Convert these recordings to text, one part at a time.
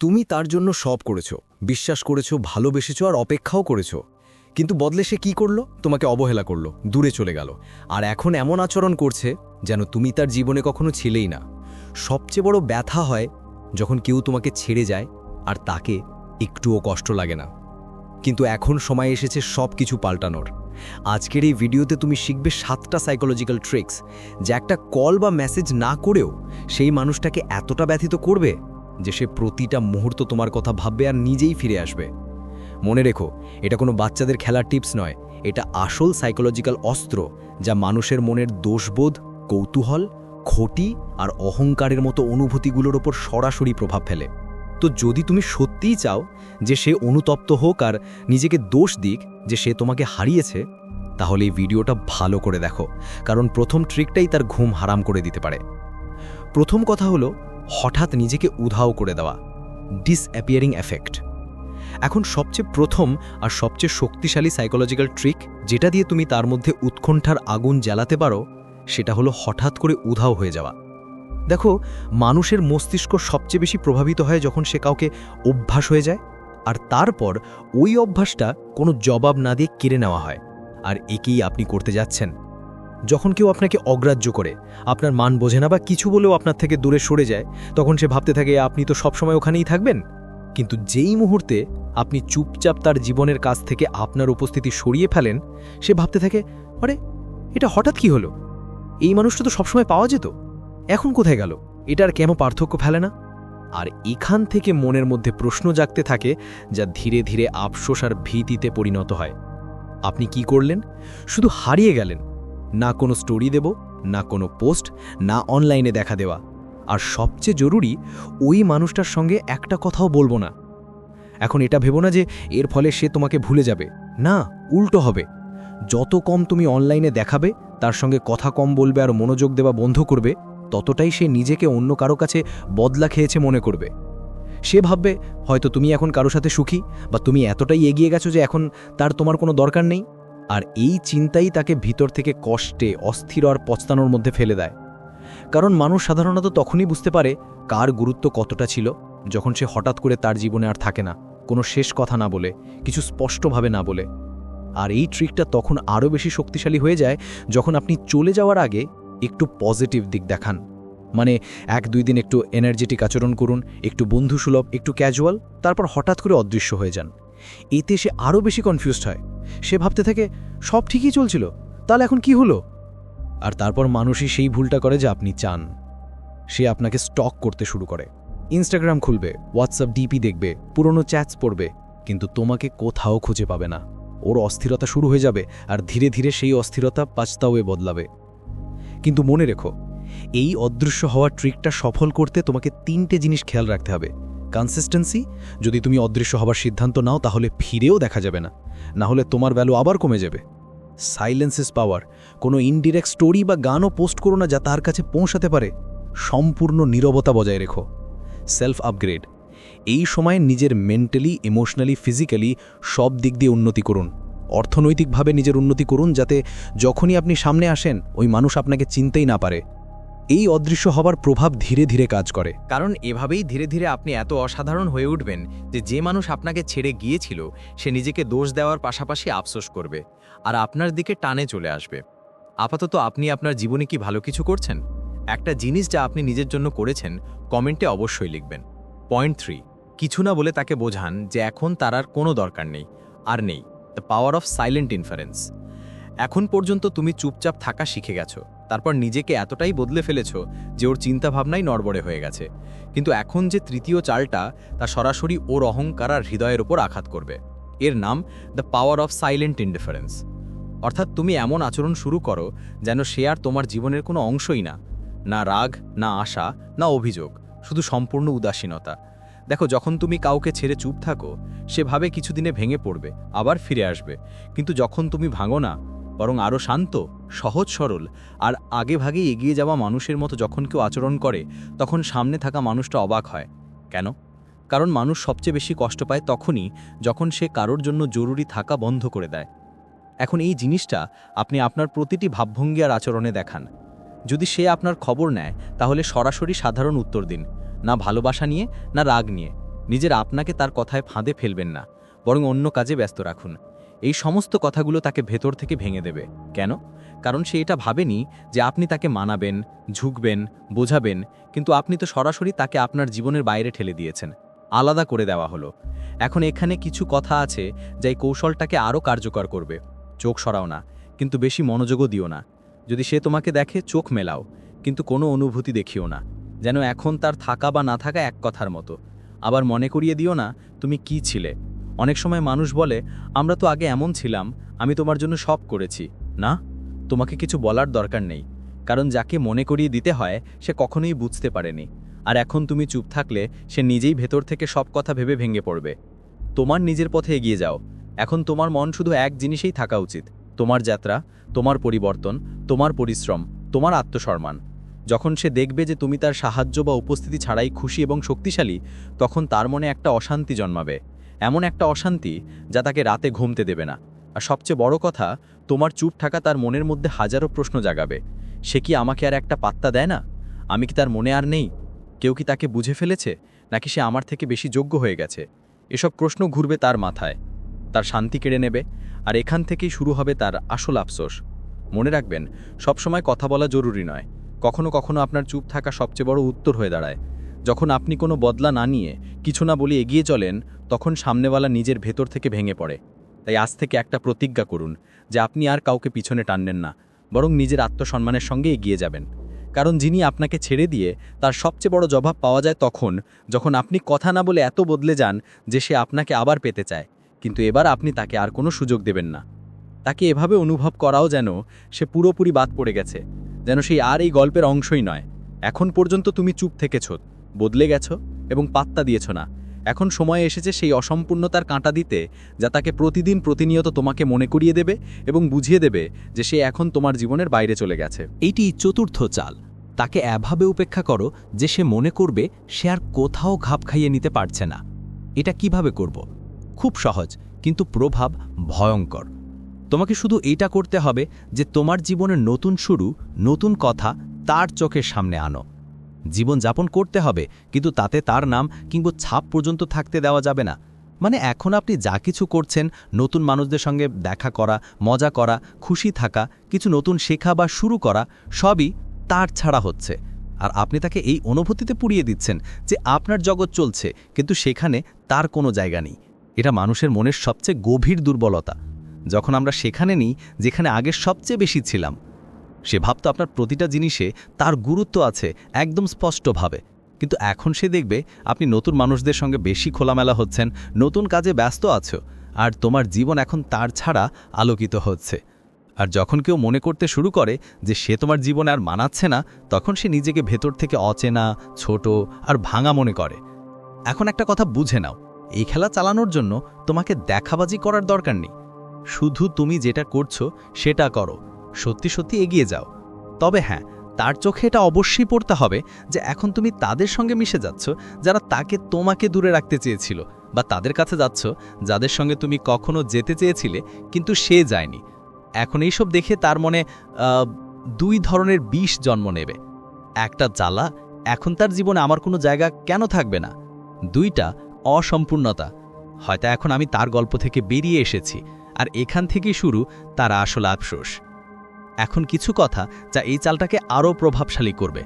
তুমি তার জন্য সব করেছ, বিশ্বাস করেছ, ভালোবেসেছো আর অপেক্ষাও করেছ। কিন্তু বদলে সে কি করল? তোমাকে অবহেলা করল, দূরে চলে গেল। আর এখন এমন আচরণ করছে যেন তুমি তার জীবনে কখনো ছিলেই না। সবচেয়ে বড় ব্যথা হয় যখন কেউ তোমাকে ছেড়ে যায় আর তাকে একটুও কষ্ট লাগে না। কিন্তু এখন সময় এসেছে সব কিছু পাল্টানোর। আজকের এই ভিডিওতে তুমি শিখবে সাতটা সাইকোলজিক্যাল ট্রিক্স যা একটা কল বা মেসেজ না করেও সেই মানুষটাকে এতটা ব্যথিত করবে যে সে প্রতিটা মুহূর্ত তোমার কথা ভাববে আর নিজেই ফিরে আসবে। মনে রেখো, এটা কোনো বাচ্চাদের খেলার টিপস নয়। এটা আসল সাইকোলজিক্যাল অস্ত্র যা মানুষের মনের দোষবোধ, কৌতূহল, ক্ষতি আর অহংকারের মতো অনুভূতিগুলোর ওপর সরাসরি প্রভাব ফেলে। তো যদি তুমি সত্যিই চাও যে সে অনুতপ্ত হোক আর নিজেকে দোষ দিক যে সে তোমাকে হারিয়েছে, তাহলে এই ভিডিওটা ভালো করে দেখো, কারণ প্রথম ট্রিকটাই তার ঘুম হারাম করে দিতে পারে। প্রথম কথা হলো হঠাৎ নিজেকে উধাও করে দেওয়া ডিসঅ্যাপিয়ারিং এফেক্ট এখন সবচেয়ে প্রথম আর সবচেয়ে শক্তিশালী সাইকোলজিক্যাল ট্রিক যেটা দিয়ে তুমি তার মধ্যে উৎকণ্ঠার আগুন জ্বালাতে পারো, সেটা হলো হঠাৎ করে উধাও হয়ে যাওয়া। দেখো, মানুষের মস্তিষ্ক সবচেয়ে বেশি প্রভাবিত হয় যখন সে কাউকে অভ্যাস হয়ে যায়, আর তারপর ওই অভ্যাসটা কোনো জবাব না দিয়ে কেড়ে নেওয়া হয়। আর একেই আপনি করতে যাচ্ছেন। যখন কেউ আপনাকে অগ্রাহ্য করে, আপনার মান বোঝে না বা কিছু বলেও আপনার থেকে দূরে সরে যায়, তখন সে ভাবতে থাকে, আপনি তো সবসময় ওখানেই থাকবেন? কিন্তু যেই মুহূর্তে আপনি চুপচাপ তার জীবনের কাছ থেকে আপনার উপস্থিতি সরিয়ে ফেলেন, সে ভাবতে থাকে, আরে, এটা হঠাৎ কি হলো? এই মানুষটা তো সবসময় পাওয়া যেত। এখন কোথায় গেল? এটার কেন পার্থক্য ফেলে না? আর এখান থেকে মনের মধ্যে প্রশ্ন জাগতে থাকে, যা ধীরে ধীরে আফসোস আর ভীতিতে পরিণত হয়। আপনি কি করলেন? শুধু হারিয়ে গেলেন। না কোনো স্টোরি দেব, না কোনো পোস্ট, না অনলাইনে দেখা দেওয়া। আর সবচেয়ে জরুরি, ওই মানুষটার সঙ্গে একটা কথাও বলব না। এখন এটা ভেবো না যে এর ফলে সে তোমাকে ভুলে যাবে। না, উল্টো হবে। যত কম তুমি অনলাইনে দেখাবে, তার সঙ্গে কথা কম বলবে আর মনোযোগ দেওয়া বন্ধ করবে, ততটাই সে নিজেকে অন্য কারও কাছে বদলা খেয়েছে মনে করবে। সে ভাববে, হয়তো তুমি এখন কারও সাথে সুখী, বা তুমি এতটাই এগিয়ে গেছো যে এখন তার তোমার কোনো দরকার নেই। আর এই চিন্তাই তাকে ভিতর থেকে কষ্টে, অস্থির আর পচতানোর মধ্যে ফেলে দেয়। কারণ মানুষ সাধারণত তখনই বুঝতে পারে কার গুরুত্ব কতটা ছিল, যখন সে হঠাৎ করে তার জীবনে আর থাকে না, কোনো শেষ কথা না বলে, কিছু স্পষ্টভাবে না বলে। আর এই ট্রিকটা তখন আরও বেশি শক্তিশালী হয়ে যায় যখন আপনি চলে যাওয়ার আগে একটু পজিটিভ দিক দেখান। মানে এক দুই দিন একটু এনার্জেটিক আচরণ করুন, একটু বন্ধুসুলভ, একটু ক্যাজুয়াল তারপর হঠাৎ করে অদৃশ্য হয়ে যান। এতে সে আরও বেশি কনফিউজড হয়। সে ভাবতে থাকে, সব ঠিকই চলছিল, তাহলে এখন কি হলো? আর তারপর মানুষই সেই ভুলটা করে যে আপনি চান। সে আপনাকে স্টক করতে শুরু করে। ইনস্টাগ্রাম খুলবে হোয়াটসঅ্যাপ ডিপি দেখবে, পুরনো চ্যাটস পড়বে, কিন্তু তোমাকে কোথাও খুঁজে পাবে না। ওর অস্থিরতা শুরু হয়ে যাবে, আর ধীরে ধীরে সেই অস্থিরতা পাঁচতাওয়ে বদলাবে। কিন্তু মনে রেখো, এই অদৃশ্য হওয়ার ট্রিকটা সফল করতে তোমাকে তিনটে জিনিস খেয়াল রাখতে হবে। কনসিস্টেন্সি যদি তুমি অদৃশ্য হবার সিদ্ধান্ত নাও, তাহলে ফিরেও দেখা যাবে না। না হলে তোমার ভ্যালু আবার কমে যাবে। সাইলেন্স ইজ পাওয়ার কোনো ইনডিরেক্ট স্টোরি বা গানও পোস্ট করো না যা তার কাছে পৌঁছাতে পারে। সম্পূর্ণ নীরবতা বজায় রেখো। সেলফ আপগ্রেড এই সময় নিজের মেন্টালি ইমোশনালি ফিজিক্যালি সব দিক দিয়ে উন্নতি করুন। অর্থনৈতিকভাবে নিজের উন্নতি করুন, যাতে যখনই আপনি সামনে আসেন, ওই মানুষ আপনাকে চিনতেই না পারে। এই অদৃশ্য হবার প্রভাব ধীরে ধীরে কাজ করে। কারণ এভাবেই ধীরে ধীরে আপনি এত অসাধারণ হয়ে উঠবেন যে যে মানুষ আপনাকে ছেড়ে গিয়েছিল, সে নিজেকে দোষ দেওয়ার পাশাপাশি আফসোস করবে আর আপনার দিকে টানে চলে আসবে। আপাতত আপনি আপনার জীবনে কি ভালো কিছু করছেন? একটা জিনিস যা আপনি নিজের জন্য করেছেন, কমেন্টে অবশ্যই লিখবেন। পয়েন্ট থ্রি, কিছু না বলে তাকে বোঝান যে এখন তার আর কোনো দরকার নেই। আর নেই, the power of silent inference. এখন পর্যন্ত তুমি চুপচাপ থাকা শিখে গেছো। তারপর নিজেকে এতটাই বদলে ফেলেছ যে ওর চিন্তাভাবনাই নড়বড়ে হয়ে গেছে। কিন্তু এখন যে তৃতীয় চালটা, তা সরাসরি ওর অহংকার আর হৃদয়ের ওপর আঘাত করবে। এর নাম the power of silent indifference অর্থাৎ তুমি এমন আচরণ শুরু করো যেন সে আর তোমার জীবনের কোনো অংশই না। না রাগ, না আশা, না অভিযোগ, শুধু সম্পূর্ণ উদাসীনতা। দেখো, যখন তুমি কাউকে ছেড়ে চুপ থাকো, সে ভাবে কিছুদিনে ভেঙে পড়বে, আবার ফিরে আসবে। কিন্তু যখন তুমি ভাঙো না বরং আরও শান্ত, সহজ সরল আর আগে ভাগে এগিয়ে যাওয়া মানুষের মতো যখন কেউ আচরণ করে, তখন সামনে থাকা মানুষটা অবাক হয়। কেন? কারণ মানুষ সবচেয়ে বেশি কষ্ট পায় তখনই যখন সে কারোর জন্য জরুরি থাকা বন্ধ করে দেয়। এখন এই জিনিসটা আপনি আপনার প্রতিটি ভাবভঙ্গি আর আচরণে দেখান। যদি সে আপনার খবর নেয়, তাহলে সরাসরি সাধারণ উত্তর দিন, না ভালোবাসা নিয়ে, না রাগ নিয়ে। নিজের আপনাকে তার কথায় ফাঁদে ফেলবেন না, বরং অন্য কাজে ব্যস্ত রাখুন। এই সমস্ত কথাগুলো তাকে ভেতর থেকে ভেঙে দেবে। কেন? কারণ সে এটা ভাবেনি যে আপনি তাকে মানাবেন, ঝুঁকবেন, বোঝাবেন, কিন্তু আপনি তো সরাসরি তাকে আপনার জীবনের বাইরে ঠেলে দিয়েছেন। আলাদা করে দেওয়া হলো। এখন এখানে কিছু কথা আছে যা এই কৌশলটাকে আরও কার্যকর করবে। চোখ সরাও না, কিন্তু বেশি মনোযোগও দিও না। যদি সে তোমাকে দেখে, চোখ মেলাও, কিন্তু কোনো অনুভূতি দেখিও না। যেন এখন তার থাকা বা না থাকা এক কথার মতো। আবার মনে করিয়ে দিও না, তুমি কি ছিলে? অনেক সময় মানুষ বলে, আমরা তো আগে এমন ছিলাম, আমি তোমার জন্য সব করেছি। না, তোমাকে কিছু বলার দরকার নেই, কারণ যাকে মনে করিয়ে দিতে হয়, সে কখনোই বুঝতে পারেনি। আর এখন তুমি চুপ থাকলে, সে নিজেই ভেতর থেকে সব কথা ভেবে ভেঙে পড়বে। তোমার নিজের পথে এগিয়ে যাও। এখন তোমার মন শুধু এক জিনিসেই থাকা উচিত, তোমার যাত্রা, তোমার পরিবর্তন, তোমার পরিশ্রম, তোমার আত্মসম্মান। যখন সে দেখবে যে তুমি তার সাহায্য বা উপস্থিতি ছাড়াই খুশি এবং শক্তিশালী, তখন তার মনে একটা অশান্তি জন্মাবে। এমন একটা অশান্তি যা তাকে রাতে ঘুমতে দেবে না। আর সবচেয়ে বড় কথা, তোমার চুপ থাকা তার মনের মধ্যে হাজারো প্রশ্ন জাগাবে। সে কি আমাকে আর একটা পাত্তা দেয় না? আমি কি তার মনে আর নেই? কেউ কি তাকে বুঝে ফেলেছে? নাকি সে আমার থেকে বেশি যোগ্য হয়ে গেছে? এসব প্রশ্ন ঘুরবে তার মাথায়। তার শান্তি কেড়ে নেবে, আর এখান থেকেই শুরু হবে তার আসল আফসোস। মনে রাখবেন, সবসময় কথা বলা জরুরি নয়। কখনো কখনো আপনার চুপ থাকা সবচেয়ে বড় উত্তর হয়ে দাঁড়ায়। যখন আপনি কোনো বদলা না নিয়ে কিছু না বলে এগিয়ে চলেন তখন সামনেওয়ালা নিজের ভেতর থেকে ভেঙে পড়ে। তাই আজ থেকে একটা প্রতিজ্ঞা করুন যে আপনি আর কাউকে পিছনে টানবেন না, বরং নিজের আত্মসম্মানের সঙ্গে এগিয়ে যাবেন। কারণ যিনি আপনাকে ছেড়ে দিয়ে তার সবচেয়ে বড় জবাব পাওয়া যায় তখন, যখন আপনি কথা না বলে এত বদলে যান যে সে আপনাকে আবার পেতে চায়। কিন্তু এবার আপনি তাকে আর কোনো সুযোগ দেবেন না। তাকে এভাবে অনুভব করাও যেন সে পুরোপুরি বাদ পড়ে গেছে, যেন সেই আর এই গল্পের অংশই নয়। এখন পর্যন্ত তুমি চুপ থেকেছ, বদলে গেছো এবং পাত্তা দিয়েছ না। এখন সময় এসেছে সেই অসম্পূর্ণতার কাঁটা দিতে, যা তাকে প্রতিদিন প্রতিনিয়ত তোমাকে মনে করিয়ে দেবে এবং বুঝিয়ে দেবে যে সে এখন তোমার জীবনের বাইরে চলে গেছে। এইটি চতুর্থ চাল। তাকে এভাবে উপেক্ষা করো যে সে মনে করবে সে আর কোথাও ঘাপ খাইয়ে নিতে পারছে না। এটা কীভাবে করব? খুব সহজ, কিন্তু প্রভাব ভয়ঙ্কর। তোমাকে শুধু এইটা করতে হবে যে তোমার জীবনের নতুন শুরু, নতুন কথা তার চোখের সামনে আনো। জীবন যাপন করতে হবে, কিন্তু তাতে তার নাম কিংবা ছাপ পর্যন্ত থাকতে দেওয়া যাবে না। মানে এখন আপনি যা কিছু করছেন, নতুন মানুষদের সঙ্গে দেখা করা, মজা করা, খুশি থাকা, কিছু নতুন শেখা বা শুরু করা, সবই তার ছাড়া হচ্ছে। আর আপনি তাকে এই অনুভূতিতে পুড়িয়ে দিচ্ছেন যে আপনার জগৎ চলছে, কিন্তু সেখানে তার কোনো জায়গা নেই। এটা মানুষের মনের সবচেয়ে গভীর দুর্বলতা। যখন আমরা সেখানে নিই, যেখানে আগে সবচেয়ে বেশি ছিলাম সে ভাবতো আপনার প্রতিটা জিনিসে তার গুরুত্ব আছে, একদম স্পষ্টভাবে। কিন্তু এখন সে দেখবে আপনি নতুন মানুষদের সঙ্গে বেশি খোলামেলা হচ্ছেন, নতুন কাজে ব্যস্ত আছো, আর তোমার জীবন এখন তার ছাড়া আলোকিত হচ্ছে। আর যখন কেউ মনে করতে শুরু করে যে সে তোমার জীবনে আর মানাচ্ছে না, তখন সে নিজেকে ভেতর থেকে অচেনা, ছোট আর ভাঙা মনে করে। এখন একটা কথা বুঝে নাও, এই খেলা চালানোর জন্য তোমাকে দেখাবাজি করার দরকার নেই। শুধু তুমি যেটা করছ সেটা করো। সত্যি সত্যি এগিয়ে যাও। তবে হ্যাঁ তার চোখে এটা অবশ্যই পড়তে হবে যে এখন তুমি তাদের সঙ্গে মিশে যাচ্ছ, যারা তাকে তোমাকে দূরে রাখতে চেয়েছিল বা তাদের কাছে যাচ্ছ, যাদের সঙ্গে তুমি কখনো যেতে চেয়েছিলে কিন্তু সে যায়নি। এখন এইসব দেখে তার মনে দুই ধরনের বিষ জন্ম নেবে। একটা জ্বালা, এখন তার জীবনে আমার কোনো জায়গা কেন থাকবে না? দুইটা, অসম্পূর্ণতা। হয়তো এখন আমি তার গল্প থেকে বেরিয়ে এসেছি, আর এখান থেকেই শুরু তার আসল আফসোস। এখন কিছু কথা যা এই চালটাকে আরও প্রভাবশালী করবে।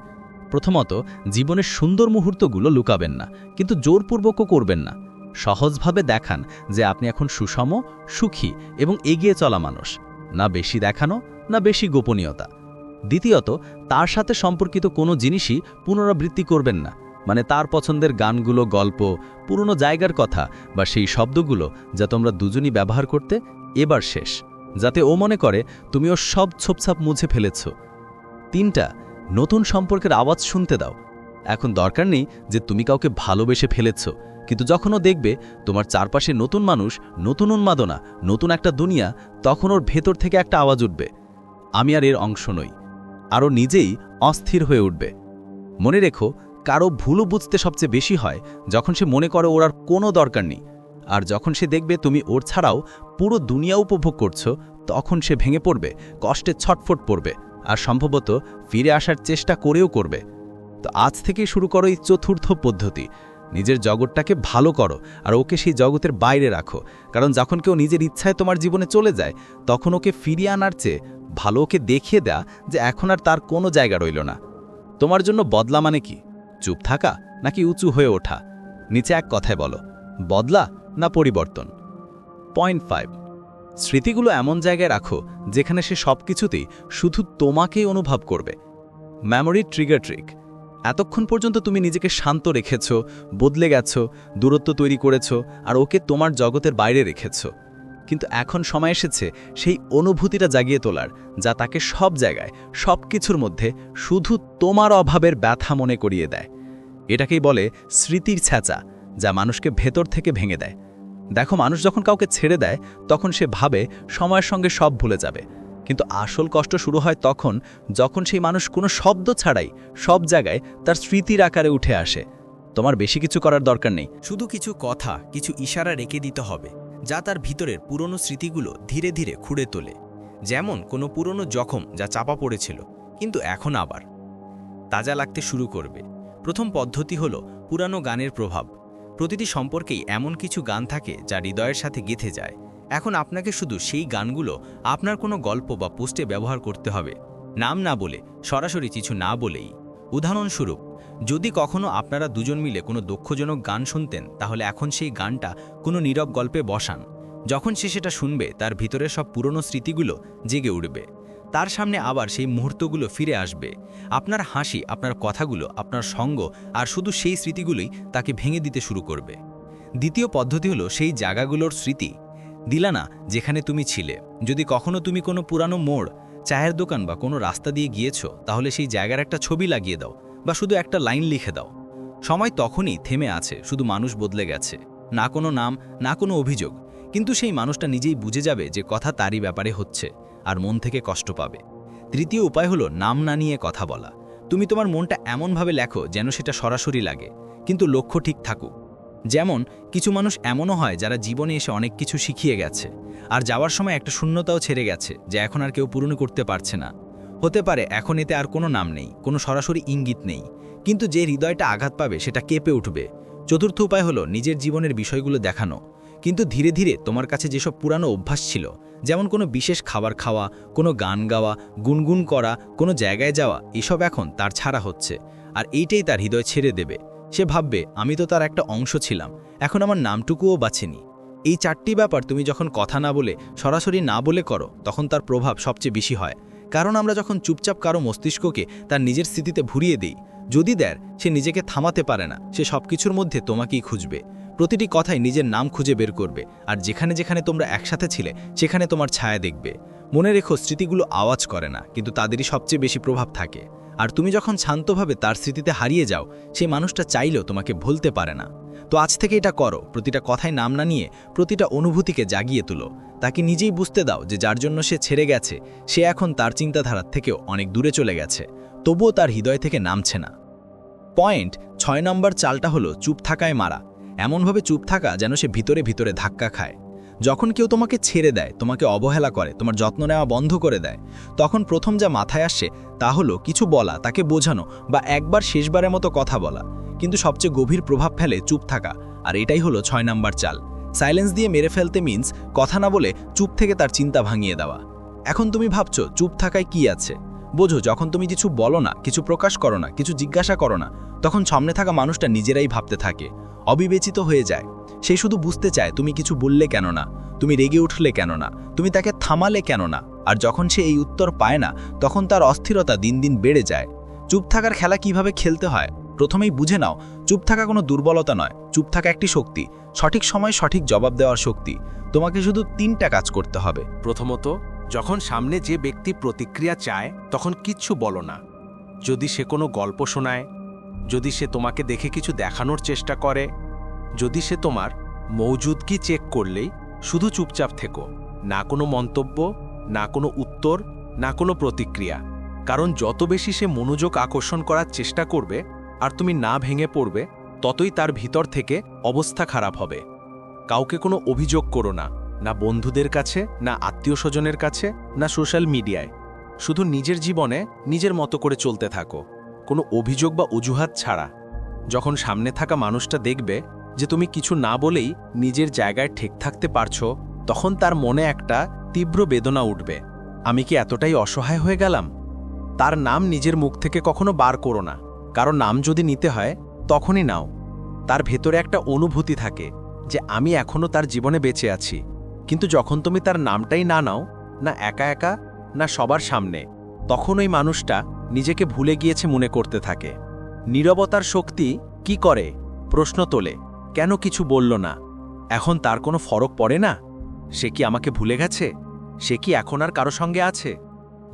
প্রথমত, জীবনের সুন্দর মুহূর্তগুলো লুকাবেন না, কিন্তু জোরপূর্বকও করবেন না। সহজভাবে দেখান যে আপনি এখন সুষম, সুখী এবং এগিয়ে চলা মানুষ, না বেশি দেখানো, না বেশি গোপনীয়তা। দ্বিতীয়ত, তার সাথে সম্পর্কিত কোনো জিনিসই পুনরাবৃত্তি করবেন না মানে তার পছন্দের গানগুলো, গল্প, পুরনো জায়গার কথা বা সেই শব্দগুলো যা তোমরা দুজনই ব্যবহার করতে এবার শেষ। যাতে ও মনে করে, তুমিও সব ছোপছাপ মুছে ফেলেছ। তিনটা, নতুন সম্পর্কের আওয়াজ শুনতে দাও। এখন দরকার নেই যে তুমি কাউকে ভালোবেসে ফেলেছ, কিন্তু যখনও দেখবে তোমার চারপাশে নতুন মানুষ, নতুন উন্মাদনা, নতুন একটা দুনিয়া, তখন ওর ভেতর থেকে একটা আওয়াজ উঠবে। আমি আর এর অংশ নই আরও নিজেই অস্থির হয়ে উঠবে। মনে রেখো, কারও ভুলও বুঝতে সবচেয়ে বেশি হয়, যখন সে মনে করে ওর আর কোনো দরকার নেই। আর যখন সে দেখবে তুমি ওর ছাড়াও পুরো দুনিয়া উপভোগ করছ, তখন সে ভেঙে পড়বে, কষ্টে ছটফট পড়বে আর সম্ভবত ফিরে আসার চেষ্টা করেও করবে। তো আজ থেকে শুরু করো এই চতুর্থ পদ্ধতি। নিজের জগৎটাকে ভালো করো আর ওকে সেই জগতের বাইরে রাখো। কারণ যখন কেউ নিজের ইচ্ছায় তোমার জীবনে চলে যায়, তখন ওকে ফিরিয়ে আনার চেয়ে ভালো ওকে দেখিয়ে দেয়া যে এখন আর তার কোনো জায়গা রইল না। তোমার জন্য বদলা মানে কি? চুপ থাকা নাকি উঁচু হয়ে ওঠা? নিচে এক কথায় বলো, বদলা? না পরিবর্তন। পয়েন্ট ফাইভ স্মৃতিগুলো এমন জায়গায় রাখো যেখানে সে সব কিছুতেই শুধু তোমাকেই অনুভব করবে। মেমোরি ট্রিগার ট্রিক এতক্ষণ পর্যন্ত তুমি নিজেকে শান্ত রেখেছ, বদলে গেছ, দূরত্ব তৈরি করেছ আর ওকে তোমার জগতের বাইরে রেখেছ। কিন্তু এখন সময় এসেছে সেই অনুভূতিটা জাগিয়ে তোলার, যা তাকে সব জায়গায় সব কিছুর মধ্যে শুধু তোমার অভাবের ব্যথা মনে করিয়ে দেয়। এটাকেই বলে স্মৃতির ছ্যাঁচা যা মানুষকে ভেতর থেকে ভেঙে দেয়। দেখো, মানুষ যখন কাউকে ছেড়ে দেয়, তখন সে ভাবে সময়ের সঙ্গে সব ভুলে যাবে। কিন্তু আসল কষ্ট শুরু হয় তখন, যখন সেই মানুষ কোনো শব্দ ছাড়াই, সব জায়গায় তার স্মৃতির আকারে উঠে আসে। তোমার বেশি কিছু করার দরকার নেই। শুধু কিছু কথা, কিছু ইশারা রেখে দিতে হবে, যা তার ভিতরের পুরনো স্মৃতিগুলো ধীরে ধীরে খুঁড়ে তোলে। যেমন কোনো পুরনো জখম যা চাপা পড়েছিল, কিন্তু এখন আবার। তাজা লাগতে শুরু করবে। প্রথম পদ্ধতি হলো পুরানো গানের প্রভাব। প্রতিটি সম্পর্কেই এমন কিছু গান থাকে যা হৃদয়ের সাথে গেঁথে যায়। এখন আপনাকে শুধু সেই গানগুলো আপনার কোনো গল্প বা পোস্টে ব্যবহার করতে হবে। নাম না বলে, সরাসরি কিছু না বলেই। উদাহরণস্বরূপ, যদি কখনো আপনারা দুজন মিলে কোনো দুঃখজনক গান শুনতেন, তাহলে এখন সেই গানটা কোনো নীরব গল্পে বসান। যখন সে সেটা শুনবে, তার ভিতরে সব পুরনো স্মৃতিগুলো জেগে উঠবে। তার সামনে আবার সেই মুহূর্তগুলো ফিরে আসবে। আপনার হাসি, আপনার কথাগুলো, আপনার সঙ্গ আর শুধু সেই স্মৃতিগুলোই তাকে ভেঙে দিতে শুরু করবে। দ্বিতীয় পদ্ধতি হলো সেই জায়গাগুলোর স্মৃতি। দিলানা, যেখানে তুমি ছিলে, যদি কখনো তুমি কোনো পুরানো মোড়, চায়ের দোকান বা কোনো রাস্তা দিয়ে গিয়েছো, তাহলে সেই জায়গার একটা ছবি লাগিয়ে দাও বা শুধু একটা লাইন লিখে দাও। সময় তখনই থেমে আছে, শুধু মানুষ বদলে গেছে, না কোনো নাম, না কোনো অভিযোগ। কিন্তু সেই মানুষটা নিজেই বুঝে যাবে যে কথা তারই ব্যাপারে হচ্ছে। আর মন থেকে কষ্ট পাবে। তৃতীয় উপায় হলো নাম না নিয়ে কথা বলা। তুমি তোমার মনটা এমনভাবে লেখো যেন সেটা সরাসরি লাগে, কিন্তু লক্ষ্য ঠিক থাকুক। যেমন, কিছু মানুষ এমনও হয় যারা জীবনে এসে অনেক কিছু শিখিয়ে গেছে, আর যাওয়ার সময় একটা শূন্যতাও ছেড়ে গেছে যে এখন আর কেউ পূরণ করতে পারছে না। হতে পারে এখন এতে আর কোনো নাম নেই, কোনো সরাসরি ইঙ্গিত নেই, কিন্তু যে হৃদয়টা আঘাত পাবে সেটা কেঁপে উঠবে। চতুর্থ উপায় হলো নিজের জীবনের বিষয়গুলো দেখানো কিন্তু ধীরে ধীরে তোমার কাছে যেসব পুরানো অভ্যাস ছিল, যেমন কোনো বিশেষ খাবার খাওয়া, কোনো গান গাওয়া, গুনগুন করা, কোনো জায়গায় যাওয়া, এসব এখন তার ছাড়া হচ্ছে। আর এইটাই তার হৃদয় ছেড়ে দেবে। সে ভাববে, আমি তো তার একটা অংশ ছিলাম, এখন আমার নামটুকুও বাঁচেনি। এই চারটি ব্যাপার তুমি যখন কথা না বলে, সরাসরি না বলে করো, তখন তার প্রভাব সবচেয়ে বেশি হয়। কারণ আমরা যখন চুপচাপ কারও মস্তিষ্ককে তার নিজের স্থিতিতে ভুরিয়ে দিই, যদি দেয়, সে নিজেকে থামাতে পারে না, সে সব কিছুর মধ্যে তোমাকেই খুঁজবে। প্রতিটি কথাই নিজের নাম খুঁজে বের করবে, আর যেখানে যেখানে তোমরা একসাথে ছিলে, সেখানে তোমার ছায়া দেখবে। মনে রেখো, স্মৃতিগুলো আওয়াজ করে না, কিন্তু তাদেরই সবচেয়ে বেশি প্রভাব থাকে। আর তুমি যখন শান্তভাবে তার স্মৃতিতে হারিয়ে যাও, সেই মানুষটা চাইলেও তোমাকে ভুলতে পারে না। তো আজ থেকে এটা করো, প্রতিটা কথায় নাম না নিয়ে প্রতিটা অনুভূতিকে জাগিয়ে তুলো। তাকে নিজেই বুঝতে দাও যে যার জন্য সে ছেড়ে গেছে, সে এখন তার চিন্তাধারার থেকেও অনেক দূরে চলে গেছে। তবুও তার হৃদয় থেকে নামছে না। পয়েন্ট, ছয় নম্বর চালটা হলো, চুপ থাকায় মারা। এমনভাবে চুপ থাকা যেন সে ভিতরে ভিতরে ধাক্কা খায়। যখন কেউ তোমাকে ছেড়ে দেয়, তোমাকে অবহেলা করে, তোমার যত্ন নেওয়া বন্ধ করে দেয়, তখন প্রথম যা মাথায় আসে তা হলো কিছু বলা, তাকে বোঝানো বা একবার শেষবারের মতো কথা বলা। কিন্তু সবচেয়ে গভীর প্রভাব ফেলে চুপ থাকা, আর এটাই হলো ছয় নাম্বার চাল। সাইলেন্স দিয়ে মেরে ফেলতে মিন্স কথা না বলে চুপ থেকে তার চিন্তা ভাঙিয়ে দেওয়া। এখন তুমি ভাবছ, চুপ থাকায় কি আছে? বোঝো, যখন তুমি কিছু বলো না, কিছু প্রকাশ করো না, কিছু জিজ্ঞাসা করো না, তখন সামনে থাকা মানুষটা নিজেরাই ভাবতে থাকে, অবিবেচিত হয়ে যায়। সে শুধু বুঝতে চায়, তুমি কিছু বললে কেন না, তুমি রেগে উঠলে কেন না, তুমি তাকে থামালে কেন না, আর যখন সে এই উত্তর পায় না, তখন তার অস্থিরতা দিন দিন বেড়ে যায়। চুপ থাকার খেলা কীভাবে খেলতে হয়? প্রথমেই বুঝে নাও, চুপ থাকা কোনো দুর্বলতা নয়, চুপ থাকা একটি শক্তি, সঠিক সময় সঠিক জবাব দেওয়ার শক্তি, তোমাকে শুধু তিনটা কাজ করতে হবে। প্রথমত যখন সামনে যে ব্যক্তি প্রতিক্রিয়া চায়, তখন কিচ্ছু বলো না। যদি সে কোনো গল্প শোনায়, যদি সে তোমাকে দেখে কিছু দেখানোর চেষ্টা করে, যদি সে তোমার মৌজুদকি চেক করলেই শুধু চুপচাপ থেকো। না কোনো মন্তব্য, না কোনো উত্তর, না কোনো প্রতিক্রিয়া। কারণ যত বেশি সে মনোযোগ আকর্ষণ করার চেষ্টা করবে, আর তুমি না ভেঙে পড়বে, ততই তার ভিতর থেকে অবস্থা খারাপ হবে। কাউকে কোনো অভিযোগ করো না। না বন্ধুদের কাছে, না আত্মীয় স্বজনের কাছে, না সোশ্যাল মিডিয়ায়। শুধু নিজের জীবনে, নিজের মতো করে চলতে থাকো। কোনো অভিযোগ বা অজুহাত ছাড়া। যখন সামনে থাকা মানুষটা দেখবে যে তুমি কিছু না বলেই নিজের জায়গায় ঠিক থাকতে পারছ, তখন তার মনে একটা তীব্র বেদনা উঠবে। আমি কি এতটাই অসহায় হয়ে গেলাম? তার নাম নিজের মুখ থেকে কখনো বার করো না। কারণ নাম যদি নিতে হয়, তখনই নাও। তার ভেতরে একটা অনুভূতি থাকে যে আমি এখনও তার জীবনে বেঁচে আছি। কিন্তু যখন তুমি তার নামটাই না নাও, না একা একা, না সবার সামনে, তখন ওই মানুষটা নিজেকে ভুলে গিয়েছে মনে করতে থাকে। নীরবতার শক্তি কি করে? প্রশ্ন তোলে। কেন কিছু বলল না? এখন তার কোনো ফরক পড়ে না? সে কি আমাকে ভুলে গেছে? সে কি এখন আর কারও সঙ্গে আছে?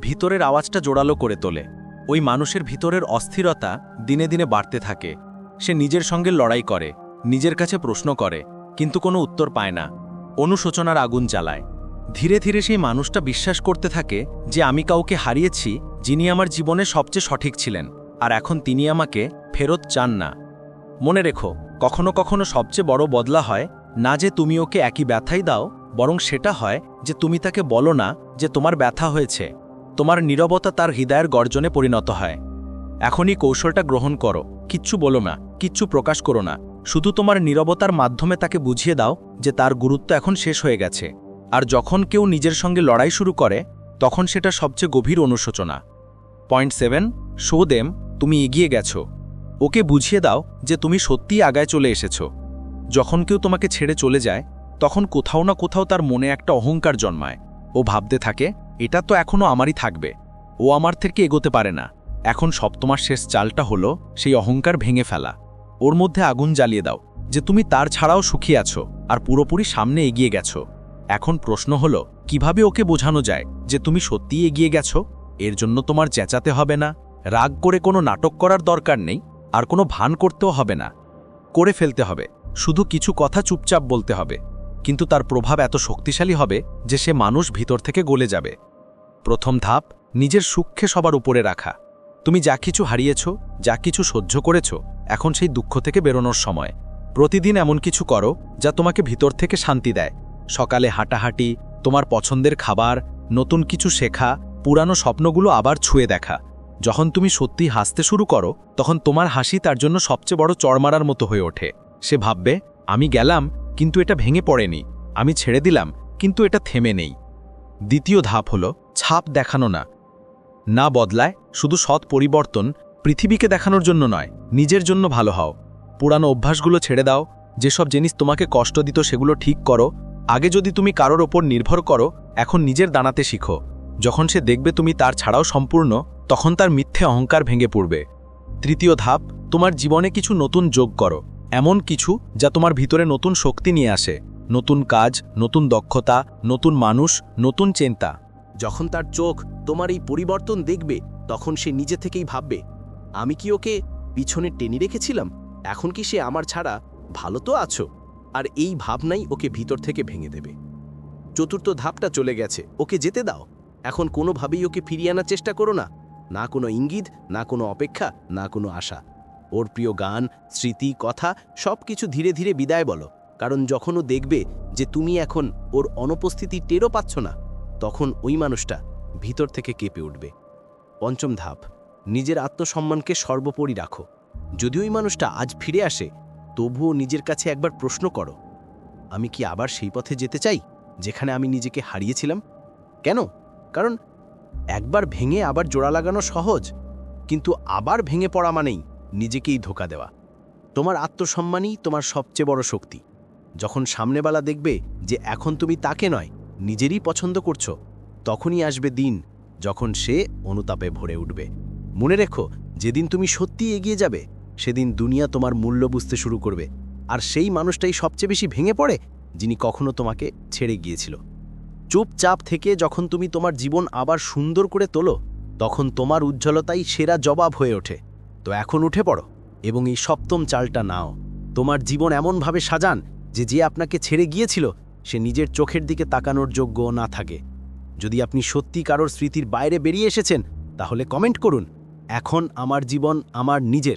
ভিতরের আওয়াজটা জোরালো করে তোলে। ওই মানুষের ভিতরের অস্থিরতা দিনে দিনে বাড়তে থাকে। সে নিজের সঙ্গে লড়াই করে, নিজের কাছে প্রশ্ন করে, কিন্তু কোনো উত্তর পায় না। অনুশোচনার আগুন জ্বালায়। ধীরে ধীরে সেই মানুষটা বিশ্বাস করতে থাকে যে আমি কাউকে হারিয়েছি যিনি আমার জীবনে সবচেয়ে সঠিক ছিলেন, আর এখন তিনি আমাকে ফেরত চান না। মনে রেখো, কখনো কখনো সবচেয়ে বড় বদলা হয় না যে তুমি ওকে একই ব্যথাই দাও, বরং সেটা হয় যে তুমি তাকে বলো না যে তোমার ব্যথা হয়েছে, তোমার নীরবতা তার হৃদয়ের গর্জনে পরিণত হয়। এখনই কৌশলটা গ্রহণ করো, কিচ্ছু বলো না, কিচ্ছু প্রকাশ করো না শুধু তোমার নীরবতার মাধ্যমে তাকে বুঝিয়ে দাও যে তার গুরুত্ব এখন শেষ হয়ে গেছে। আর যখন কেউ নিজের সঙ্গে লড়াই শুরু করে, তখন সেটা সবচেয়ে গভীর অনুশোচনা। পয়েন্ট সেভেন, শো দেম, তুমি এগিয়ে গেছো। ওকে বুঝিয়ে দাও যে তুমি সত্যিই আগায় চলে এসেছ। যখন কেউ তোমাকে ছেড়ে চলে যায়, তখন কোথাও না কোথাও তার মনে একটা অহংকার জন্মায়। ও ভাবতে থাকে, এটা তো এখনও আমারই থাকবে। ও আমার থেকে এগোতে পারে না। এখন সপ্তমার শেষ চালটা হলো সেই অহংকার ভেঙে ফেলা। ওর মধ্যে আগুন জ্বালিয়ে দাও, যে তুমি তার ছাড়াও সুখী আছো আর পুরোপুরি সামনে এগিয়ে গেছো। এখন প্রশ্ন হলো, কীভাবে ওকে বোঝানো যায় যে তুমি সত্যিই এগিয়ে গেছো? এর জন্য তোমার চেঁচাতে হবে না, রাগ করে কোনো নাটক করার দরকার নেই, আর কোনো ভান করতেও হবে না। করে ফেলতে হবে, শুধু কিছু কথা চুপচাপ বলতে হবে। কিন্তু তার প্রভাব এত শক্তিশালী হবে যে সে মানুষ ভিতর থেকে গলে যাবে। প্রথম ধাপ, নিজের সুখকে সবার উপরে রাখা। তুমি যা কিছু হারিয়েছ, যা কিছু সহ্য করেছ, এখন সেই দুঃখ থেকে বেরোনোর সময়। প্রতিদিন এমন কিছু করো, যা তোমাকে ভিতর থেকে শান্তি দেয়। সকালে হাঁটাহাঁটি, তোমার পছন্দের খাবার, নতুন কিছু শেখা, পুরানো স্বপ্নগুলো আবার ছুঁয়ে দেখা। যখন তুমি সত্যি হাসতে শুরু করো, তখন তোমার হাসি তার জন্য সবচেয়ে বড় চড়মারার মতো হয়ে ওঠে। সে ভাববে, আমি গেলাম, কিন্তু এটা ভেঙে পড়েনি। আমি ছেড়ে দিলাম, কিন্তু এটা থেমে নেই। দ্বিতীয় ধাপ হল, ছাপ দেখানো না। না বদলায়, শুধু সৎ পরিবর্তন পৃথিবীকে দেখানোর জন্য নয়, নিজের জন্য ভালো হও। পুরানো অভ্যাসগুলো ছেড়ে দাও, যেসব জিনিস তোমাকে কষ্ট দিত সেগুলো ঠিক করো। আগে যদি তুমি কারোর ওপর নির্ভর করো, এখন নিজের দাঁড়াতে শিখো। যখন সে দেখবে তুমি তার ছাড়াও সম্পূর্ণ, তখন তার মিথ্যে অহংকার ভেঙে পড়বে। তৃতীয় ধাপ, তোমার জীবনে কিছু নতুন যোগ করো। এমন কিছু যা তোমার ভিতরে নতুন শক্তি নিয়ে আসে। নতুন কাজ, নতুন দক্ষতা, নতুন মানুষ, নতুন চিন্তা। যখন তার চোখ তোমার এই পরিবর্তন দেখবে, তখন সে নিজে থেকেই ভাববে, আমি কি ওকে পিছনে টেনে রেখেছিলাম? এখন কি সে আমার ছাড়া ভালো তো আছো? আর এই ভাবনাই ওকে ভিতর থেকে ভেঙে দেবে। চতুর্থ ধাপটা চলে গেছে, ওকে যেতে দাও। এখন কোনোভাবেই ওকে ফিরিয়ে আনার চেষ্টা করো না। না কোনো ইঙ্গিত, না কোনো অপেক্ষা, না কোনো আশা। ওর প্রিয় গান, স্মৃতি, কথা সব কিছু ধীরে ধীরে বিদায় বলো। কারণ যখন ও দেখবে যে তুমি এখন ওর অনুপস্থিতি টেরও পাচ্ছ না তখন ওই মানুষটা ভিতর থেকে কেঁপে উঠবে। পঞ্চম ধাপ, নিজের আত্মসম্মানকে সর্বোপরি রাখো। যদি ওই মানুষটা আজ ফিরে আসে, তবুও নিজের কাছে একবার প্রশ্ন করো, আমি কি আবার সেই পথে যেতে চাই, যেখানে আমি নিজেকে হারিয়েছিলাম? কেন? কারণ একবার ভেঙে আবার জোড়া লাগানো সহজ, কিন্তু আবার ভেঙে পড়া মানেই নিজেকেই ধোকা দেওয়া। তোমার আত্মসম্মানই তোমার সবচেয়ে বড় শক্তি। যখন সামনেবেলা দেখবে যে এখন তুমি তাকে নয় নিজেরই পছন্দ করছ, তখনই আসবে দিন যখন সে অনুতাপে ভরে উঠবে। মনে রেখো, যেদিন তুমি সত্যি এগিয়ে যাবে, সেদিন দুনিয়া তোমার মূল্য বুঝতে শুরু করবে। আর সেই মানুষটাই সবচেয়ে বেশি ভেঙে পড়ে, যিনি কখনো তোমাকে ছেড়ে গিয়েছিল। চুপচাপ থেকে যখন তুমি তোমার জীবন আবার সুন্দর করে তোলো, তখন তোমার উজ্জ্বলতাই সেরা জবাব হয়ে ওঠে। তো এখন উঠে পড়ো এবং এই সপ্তম চালটা নাও। তোমার জীবন এমনভাবে সাজান যে যে আপনাকে ছেড়ে গিয়েছিল সে নিজের চোখের দিকে তাকানোর যোগ্য না থাকে। যদি আপনি সত্যি কারোর স্মৃতির বাইরে বেরিয়ে এসেছেন, তাহলে কমেন্ট করুন। এখন আমার জীবন আমার নিজের।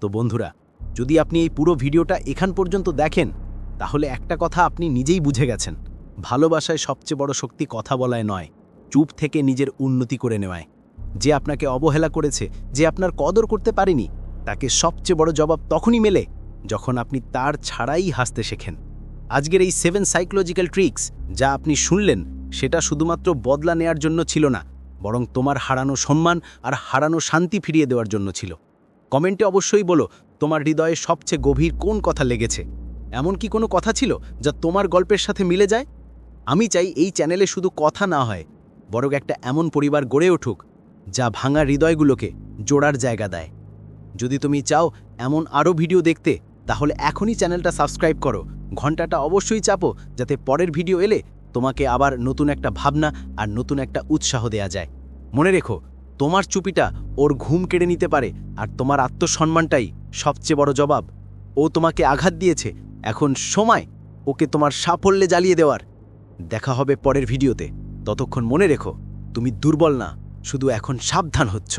তো বন্ধুরা, যদি আপনি এই পুরো ভিডিওটা এখান পর্যন্ত দেখেন, তাহলে একটা কথা আপনি নিজেই বুঝে গেছেন। ভালোবাসায় সবচেয়ে বড় শক্তি কথা বলায় নয়, চুপ থেকে নিজের উন্নতি করে নেওয়ায়। যে আপনাকে অবহেলা করেছে, যে আপনার কদর করতে পারেনি, তাকে সবচেয়ে বড় জবাব তখনই মেলে যখন আপনি তার ছাড়াই হাসতে শেখেন। আজকের এই সেভেন সাইকোলজিক্যাল ট্রিক্স যা আপনি শুনলেন, সেটা শুধুমাত্র বদলা নেয়ার জন্য ছিল না, বরং তোমার হারানো সম্মান আর হারানো শান্তি ফিরিয়ে দেওয়ার জন্য ছিল। কমেন্টে অবশ্যই বলো, তোমার হৃদয়ে সবচেয়ে গভীর কোন কথা লেগেছে? এমন কি কোনো কথা ছিল যা তোমার গল্পের সাথে মিলে যায়? আমি চাই এই চ্যানেলে শুধু কথা না হয়, বরং একটা এমন পরিবার গড়ে উঠুক যা ভাঙা হৃদয়গুলোকে জোড়ার জায়গা দেয়। যদি তুমি চাও এমন আরও ভিডিও দেখতে তাহলে এখনই চ্যানেলটা সাবস্ক্রাইব করো। ঘন্টাটা অবশ্যই চাপো, যাতে পরের ভিডিও এলে তোমাকে আবার নতুন একটা ভাবনা আর নতুন একটা উৎসাহ দেয়া যায়। মনে রেখো, তোমার চুপিটা ওর ঘুম কেড়ে নিতে পারে আর তোমার আত্মসম্মানটাই সবচেয়ে বড় জবাব। ও তোমাকে আঘাত দিয়েছে, এখন সময় ওকে তোমার সাফল্যে জ্বালিয়ে দেওয়ার। দেখা হবে পরের ভিডিওতে। ততক্ষণ মনে রেখো, তুমি দুর্বল না, শুধু এখন সাবধান হচ্ছ।